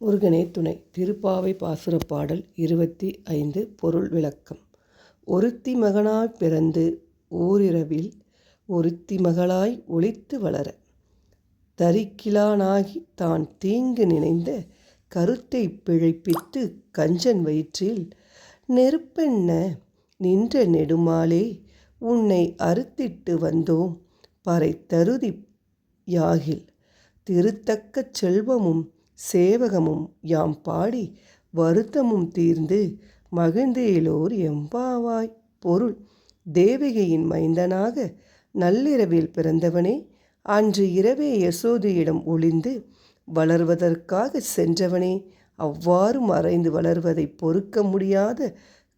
முருகனே துணை. திருப்பாவை பாசுரப்பாடல் இருபத்தி ஐந்து பொருள் விளக்கம். ஒருத்தி மகனாய் பிறந்து ஓரிரவில் ஒருத்தி மகளாய் ஒளித்து வளர தரிக்கிலானாகி தான் தீங்கு நினைந்த கருத்தை பிழைப்பித்து கஞ்சன் வயிற்றில் நெருப்பெண்ண நின்ற நெடுமாலே உன்னை அறுத்திட்டு வந்தோம் பறை தருதி யாகில். திருத்தக்க செல்வமும் சேவகமும் யாம் பாடி வருத்தமும் தீர்ந்து மகிழ்ந்தேலோர் எம்பாவாய். பொருள் தேவகியின் மைந்தனாக நள்ளிரவில் பிறந்தவனே அன்று இரவே யசோதியிடம் ஒளிந்து வளர்வதற்காக சென்றவனே அவ்வாறு மறைந்து வளர்வதை பொறுக்க முடியாத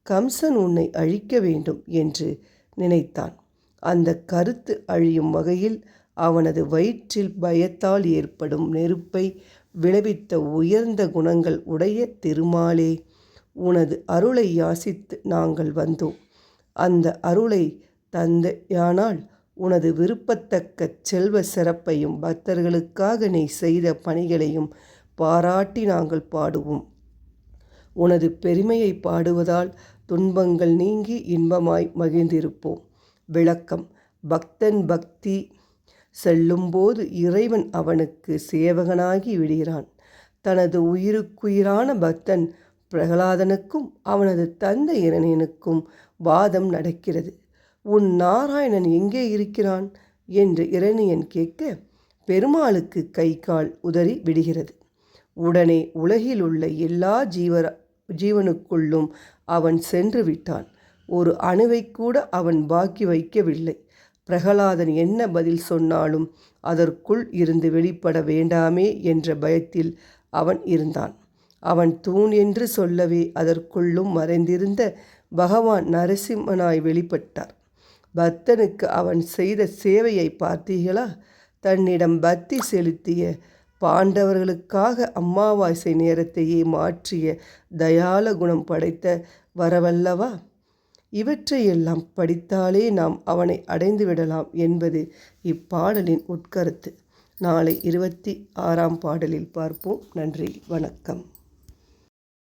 கம்சன் உன்னை அழிக்க வேண்டும் என்று நினைத்தான். அந்த கருத்து அழியும் வகையில் அவனது வயிற்றில் பயத்தால் ஏற்படும் நெருப்பை விளைவித்த உயர்ந்த குணங்கள் உடைய திருமாலே உனது அருளை யாசித்து நாங்கள் வந்தோம். அந்த அருளை தந்தையானால் உனது விருப்பத்தக்க செல்வ சிறப்பையும் பக்தர்களுக்காக நீ செய்த பணிகளையும் பாராட்டி நாங்கள் பாடுவோம். உனது பெருமையை பாடுவதால் துன்பங்கள் நீங்கி இன்பமாய் மகிழ்ந்திருப்போம். விளக்கம். பக்தன் பக்தி செல்லும்போது இறைவன் அவனுக்கு சேவகனாகி விடுகிறான். தனது உயிருக்குயிரான பக்தன் பிரகலாதனுக்கும் அவனது தந்தை இரணியனுக்கும் வாதம் நடக்கிறது. உன் நாராயணன் எங்கே இருக்கிறான்? என்று இரணியன் கேட்க பெருமாளுக்கு கை கால் உதறி விடுகிறது. உடனே உலகில் உள்ள எல்லா ஜீவர ஜீவனுக்குள்ளும் அவன் சென்று விட்டான். ஒரு அணுவை கூட அவன் பாக்கி வைக்கவில்லை. பிரகலாதன் என்ன பதில் சொன்னாலும் அதற்குள் இருந்து வெளிப்பட வேண்டாமே என்ற பயத்தில் அவன் இருந்தான். அவன் தூண் என்று சொல்லவே அதற்குள்ளும் மறைந்திருந்த பகவான் நரசிம்மனாய் வெளிப்பட்டார். பக்தனுக்கு அவன் செய்த சேவையை பார்த்தீர்களா? தன்னிடம் பக்தி செலுத்திய பாண்டவர்களுக்காக அம்மாவாசை நேரத்தையே மாற்றிய தயால குணம் படைத்த வரவல்லவா? இவற்றையெல்லாம் படித்தாலே நாம் அவனை அடைந்து விடலாம் என்பது இப்பாடலின் உட்கருத்து. நாளை இருபத்தி ஆறாம் பாடலில் பார்ப்போம். நன்றி. வணக்கம்.